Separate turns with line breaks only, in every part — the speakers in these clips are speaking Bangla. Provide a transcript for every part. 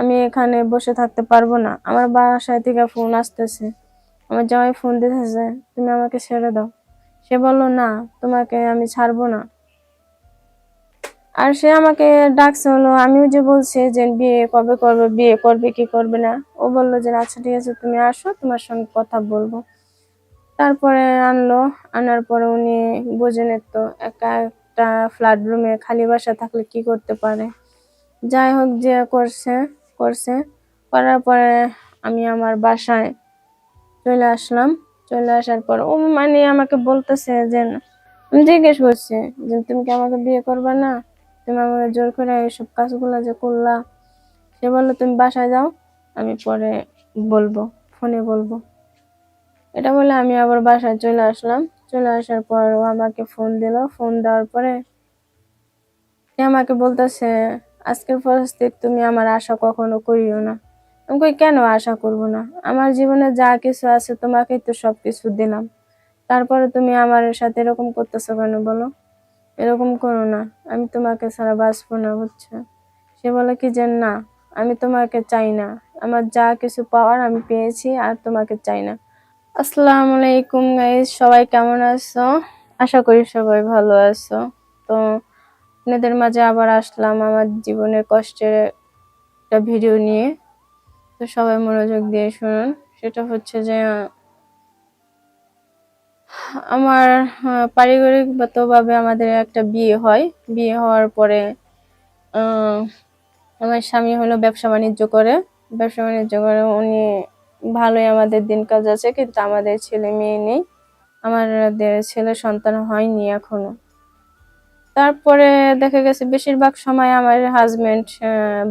আমি এখানে বসে থাকতে পারব না। আমার বাসায় থেকে ফোন আসতেছে। আমার জামাই ফোন দিতেছে, তুমি আমাকে ছেড়ে দাও। সে বলল, না, তোমাকে আমি ছাড়বো না। আর সে আমাকে ডাকছে, হলো, আমিও যে বলছি যে বিয়ে কবে করবে, বিয়ে করবে, কি করবে না? ও বলল যে আচ্ছা ঠিক আছে, তুমি আসো, তোমার সঙ্গে কথা বলব। তারপরে আনলো। আনার পরে উনি বোঝেন তো, একা একটা ফ্ল্যাট রুমে খালি বাসা থাকলে কি করতে পারে? যাই হোক, যে করছে করছে। করার পরে আমি আমার বাসায় চলে আসলাম। চলে আসার পর ও মানে আমাকে বলতেছে যে, আমি জিজ্ঞেস করছি যে, তুমি কি আমাকে বিয়ে করবে না? তুমি আমাকে জোর করে এইসব কাজগুলো যে করলা, সে বলল, তুমি বাসায় যাও, আমি পরে বলব, ফোনে বলব। এটা বলে আমি আবার বাসায় চলে আসলাম। চলে আসার পর ও আমাকে ফোন দিল। ফোন দেওয়ার পরে আমাকে বলতেছে আজকের পরিস্থিতি তুমি আমার আশা কখনো করিও না। আমি কই, কেন আশা করব না? আমার জীবনে যা কিছু আছে তোমাকেই তো সব কিছু দিলাম। তারপরে তুমি আমার সাথে এরকম করতেছো কেন বলো? এরকম করো না। আমি তোমাকে ছাড়া বাঁচবো না, বুঝছ? সে বলে কি যে, না, আমি তোমাকে চাই না। আমার যা কিছু পাওয়ার আমি পেয়েছি আর তোমাকে চাই না। আসসালামু আলাইকুম গাইস সবাই কেমন আছো? আশা করি সবাই ভালো আছো। তো আপনাদের মাঝে আবার আসলাম আমার জীবনের কষ্টের একটা ভিডিও নিয়ে। তো সবাই মনোযোগ দিয়ে শুনুন। সেটা হচ্ছে যে, আমার পারিবারিকগতভাবে আমাদের একটা বিয়ে হয়। বিয়ে হওয়ার পরে আমার স্বামী হলো ব্যবসা বাণিজ্য করে। ব্যবসা বাণিজ্য করে, উনি ভালোই আমাদের দিন কাজ আছে কিন্তু আমাদের ছেলে মেয়ে নেই। আমাদের ছেলে সন্তান হয়নি এখনও। তারপরে দেখা গেছে বেশিরভাগ সময় আমার হাজবেন্ড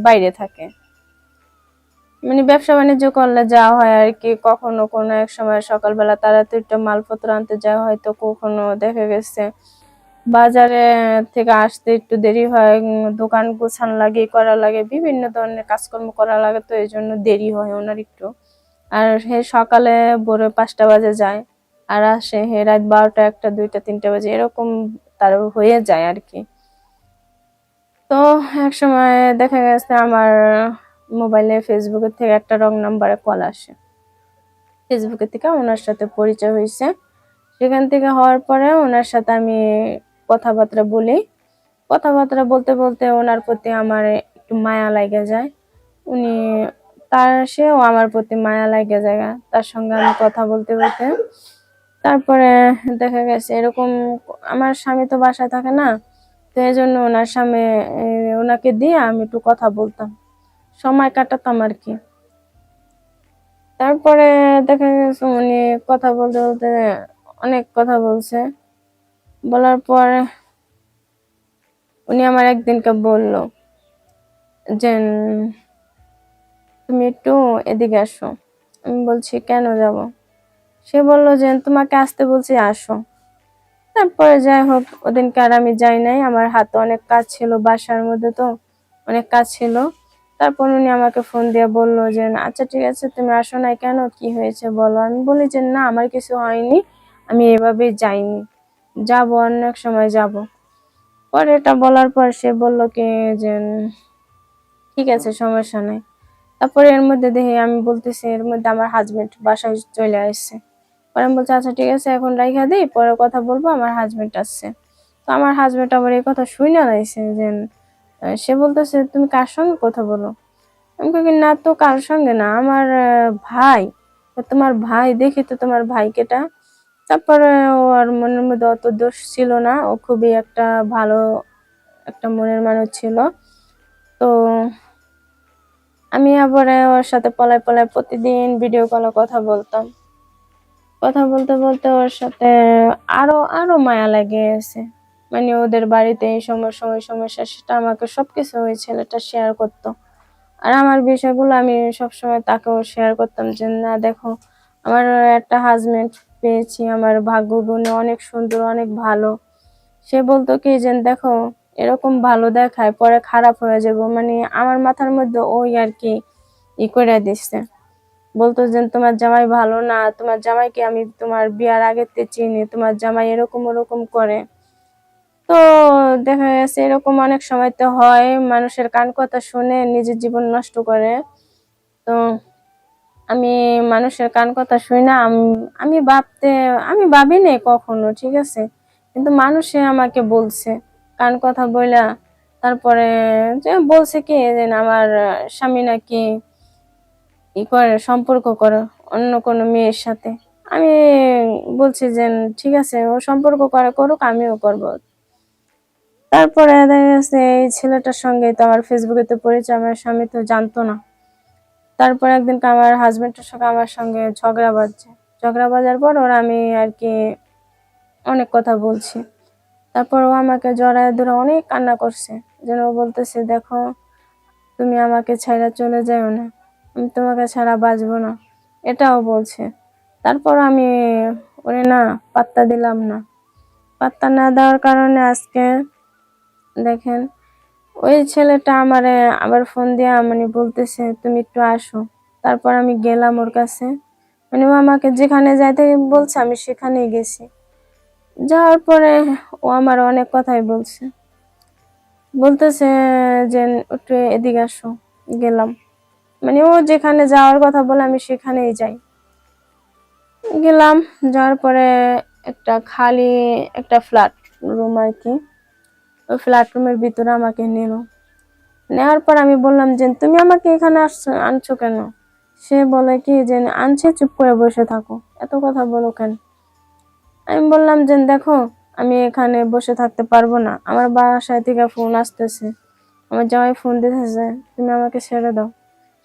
বাইরে থাকে। মানে ব্যবসা বাণিজ্য করলে যাওয়া হয় আর কি, কখনো কোনো এক সময় সকালবেলা তাড়াতাড়ি মালপত্র আনতে যাওয়া হয় তো কখনো দেখা গেছে বাজারে থেকে আসতে একটু দেরি হয় দোকান গোছান লাগে, করা লাগে, বিভিন্ন ধরনের কাজকর্ম করা লাগে তো এই জন্য দেরি হয় ওনার একটু। আর হে সকালে ভোরে পাঁচটা বাজে যায় আর আসে হে রাত বারোটা, একটা, দুইটা, তিনটা বাজে, এরকম তার হয়ে যায় আর কি। তো এক সময় দেখা গেছে আমার মোবাইলে ফেসবুকের থেকে একটা রং নাম্বারে কল আসে। ফেসবুকের থেকে ওনার সাথে পরিচয় হয়েছে। সেখান থেকে হওয়ার পরে ওনার সাথে আমি কথাবার্তা বলি। কথাবার্তা বলতে বলতে ওনার প্রতি আমার একটু মায়া লাগে যায়। উনি তার সেও আমার প্রতি মায়া লাগে যায়। তার সঙ্গে আমি কথা বলতে বলতে তারপরে দেখা গেছে এরকম আমার স্বামী তো বাসায় থাকে না, তো এই জন্য ওনার স্বামী ওনাকে দিয়ে আমি একটু কথা বলতাম। সময় কাটাতাম আর কি। তারপরে দেখা গেছে উনি কথা বলতে বলতে অনেক কথা বলছে। বলার পরে উনি আমার একদিনকে বলল যে তুমি একটু এদিকে আসো। আমি বলছি, কেন যাব? সে বলল যে, তোমাকে আসতে বলছি, আসো। তারপরে যাই হোক, ওদিনকে আর আমি যাই নাই। আমার হাতে অনেক কাজ ছিল, বাসার মধ্যে তো অনেক কাজ ছিল। তারপর উনি আমাকে ফোন দিয়ে বলল যে আচ্ছা ঠিক আছে, তুমি আসো নাই কেন? কি হয়েছে বলো? আমি বলি যে, না, আমার কিছু হয়নি, আমি এভাবেই যাইনি। যাব, অনেক সময় যাব। পরে এটা বলার পর সে বলল কি যে, ঠিক আছে, সমস্যা নাই। তারপরে এর মধ্যে দেখি, আমি বলতেছি, এর মধ্যে আমার হাজবেন্ড বাসায় চলে আসছে। পরে আমি বলছি আচ্ছা ঠিক আছে, এখন রাইখা দিই, পরে কথা বলব, আমার হাজবেন্ড আসছে। তো আমার হাজবেন্ড আবার এই কথা শুই না যে সে বলতেছে, তুমি কার সঙ্গে কথা বলো? আমি কই না তো কার সঙ্গে না, আমার ভাই তোমার ভাই, দেখি তো তোমার ভাই কেটা। তারপরে ওর মনের মধ্যে অত দোষ ছিল না, ও খুবই একটা ভালো একটা মনের মানুষ ছিল। তো আমি আবার ওর সাথে পলায় পলায় প্রতিদিন ভিডিও কলে কথা বলতাম। কথা বলতে বলতে ওর সাথে আরও আরও মায়া লেগে গেছে। মানে ওদের বাড়িতে এই সমস্যা ওই সমস্যা সেটা আমাকে সবকিছু ওই ছেলেটা শেয়ার করতো। আর আমার বিষয়গুলো আমি সবসময় তাকেও শেয়ার করতাম যে, না, দেখো, আমার একটা হাজবেন্ড পেয়েছি, আমার ভাগ্য গুণে অনেক সুন্দর, অনেক ভালো। সে বলতো কি যে, দেখো, এরকম ভালো দেখায়, পরে খারাপ হয়ে যাব। মানে আমার মাথার মধ্যে ওই আর কি ই করে দিচ্ছে বলতো যে, তোমার জামাই ভালো না, তোমার জামাইকে আমি তোমার বিয়ার আগেতে চিনি, তোমার জামাই এরকম ওরকম করে। তো দেখা গেছে এরকম অনেক সময় তো হয়, মানুষের কান কথা শুনে নিজের জীবন নষ্ট করে। তো আমি মানুষের কান কথা শুনি না আমি ভাবতে, আমি ভাবি নাই কখনো, ঠিক আছে? কিন্তু মানুষে আমাকে বলছে, কান কথা বইলা তারপরে যে বলছে কি, যে আমার স্বামী নাকি ই করে, সম্পর্ক করে অন্য কোনো মেয়ের সাথে। আমি বলছি যে, ঠিক আছে, ও সম্পর্ক করে, করুক, আমিও করব। তারপরে দেখা গেছে, এই ছেলেটার সঙ্গে তো আমার ফেসবুকে তো পরিচয়, আমার স্বামী তো জানতো না। তারপর একদিন আমার হাজবেন্ডের সঙ্গে আমার সঙ্গে ঝগড়া বাজছে ঝগড়া বাজার পর ওরা আমি আর কি অনেক কথা বলছি। তারপর ও আমাকে জড়ায় ধরে অনেক কান্না করছে। যেন ও বলতেছে, দেখো, তুমি আমাকে ছাড়া চলে যাও না। আমি তোমাকে ছাড়া বাঁচবো না। এটাও বলছে। তারপর আমি ওরে না, পাত্তা দিলাম না। পাত্তা না দেওয়ার কারণে আজকে দেখেন, ওই ছেলেটা আমারে আবার ফোন দিয়ে মানে বলতেছে, তুমি একটু আসো। তারপর আমি গেলাম ওর কাছে। মানে ও আমাকে যেখানে যাইতে বলছে, আমি সেখানেই গেছি। যাওয়ার পরে ও আমার অনেক কথাই বলছে। বলতেছে যে, একটু এদিকে আসো। গেলাম। মানে ও যেখানে যাওয়ার কথা বলে আমি সেখানেই যাই। গেলাম, যাওয়ার পরে একটা খালি একটা ফ্ল্যাট রুম আর কি ওই ফ্ল্যাট রুমের ভিতরে আমাকে নিল। নেওয়ার পর আমি বললাম যে, তুমি আমাকে এখানে আসছো, আনছো কেন? সে বলে কি যে, আনছে, চুপ করে বসে থাকো। এত কথা বলো কেন? আমি বললাম যে, দেখো, আমি এখানে বসে থাকতে পারব না। আমার বাসায় থেকে ফোন আসতেছে। আমার জামাই ফোন দিতেছে, তুমি আমাকে ছেড়ে দাও।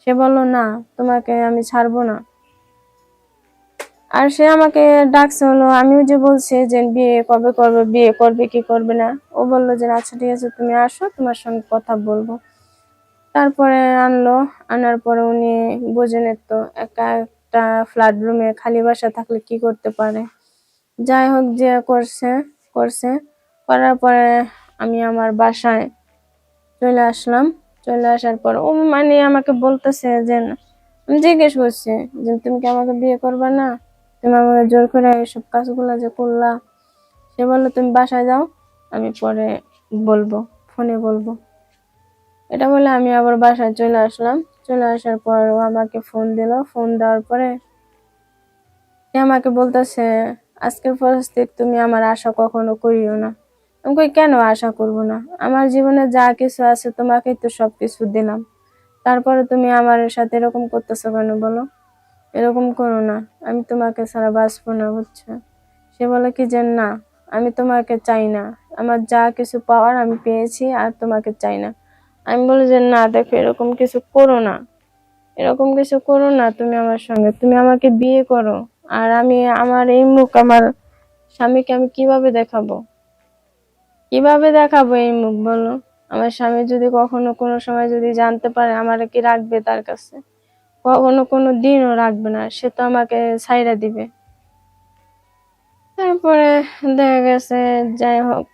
সে বলল, না, তোমাকে আমি ছাড়বো না। আর সে আমাকে ডাকছে হলো, আমিও যে বলছি যে বিয়ে কবে করবে, বিয়ে করবে, কি করবে না? ও বলল যে আচ্ছা ঠিক আছে, তুমি আসো, তোমার সঙ্গে কথা বলব। তারপরে আনলো, আনার পরে উনি বোঝেন তো একা একটা ফ্ল্যাট রুমে খালি বাসা থাকলে কি করতে পারে? যাই হোক, যে করছে করছে। করার পরে আমি আমার বাসায় চলে আসলাম। চলে আসার পর ও মানে আমাকে বলতেছে যে আমি জিজ্ঞেস করছি যে, তুমি কি আমাকে বিয়ে করবে না? তুমি আমাকে জোর করে এইসব কাজগুলো যে করলা, সে বলল, তুমি বাসায় যাও, আমি পরে বলব, ফোনে বলব। এটা বলে আমি আবার বাসায় চলে আসলাম। চলে আসার পর ও আমাকে ফোন দিল। ফোন দেওয়ার পরে আমাকে বলতেছে, আজকের পরিস্থিতি তুমি আমার আশা কখনো করিও না। আমি কই, কেন আশা করব না? আমার জীবনে যা কিছু আছে, তোমাকেই তো সব কিছু দিলাম। তারপরে তুমি আমার সাথে এরকম করতেছো কেন বলো? এরকম করো না। আমি তোমাকে ছাড়া বাঁচবো না, বুঝছ? সে বলে কি যে, না, আমি তোমাকে চাই না। আমার যা কিছু পাওয়ার আমি পেয়েছি আর তোমাকে চাই না। আমি বলি যে, না, দেখো, এরকম কিছু করো না। এরকম কিছু করো না তুমি আমার সঙ্গে। তুমি আমাকে বিয়ে করো। আর আমি, আমার এই মুখ আমার স্বামীকে আমি কীভাবে দেখাবো? কীভাবে দেখাবো এই মুখ বলো? আমার স্বামী যদি কখনো কোনো সময় যদি জানতে পারে আমার কি রাখবে তার কাছে? কখনো কোনো দিনও রাখবে না, সে তো আমাকে ছাইরা দিবে। তারপরে দেখা গেছে, যাই হোক,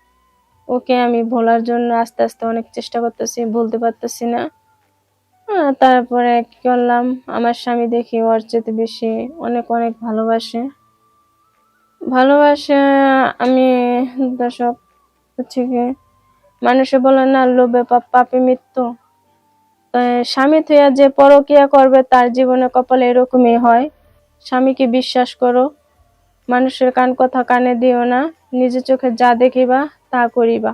ওকে আমি ভোলার জন্য আস্তে আস্তে অনেক চেষ্টা করতেছি, বলতে পারতেছি না। তারপরে কি করলাম? আমার স্বামী দেখি ওর চেয়ে বেশি অনেক অনেক ভালোবাসে। ভালোবাসে, আমি দর্শক হচ্ছে কি মানুষে বলে, না, লোভে পাপ মৃত্যু। স্বামী থুয়া যে পরকিয়া করবে, তার জীবনে কপালে এরকমই হয়। স্বামীকে বিশ্বাস করো, মানুষের কান কথা কানে দিও না নিজের চোখে যা দেখিবা, তা করিবা।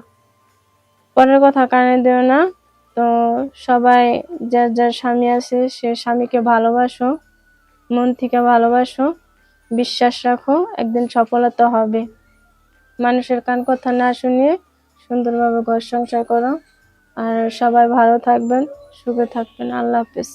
পরের কথা কানে দিও না, তো সবাই, যার যার স্বামী আছে, সে স্বামীকে ভালোবাসো, মন থেকে ভালোবাসো, বিশ্বাস রাখো, একদিন সফলতা হবে। মানুষের কান কথা না শুনিয়ে সুন্দরভাবে ঘর সংসার করো। আর সবাই ভালো থাকবেন, সুখে থাকবেন। আল্লাহ হাফিজ।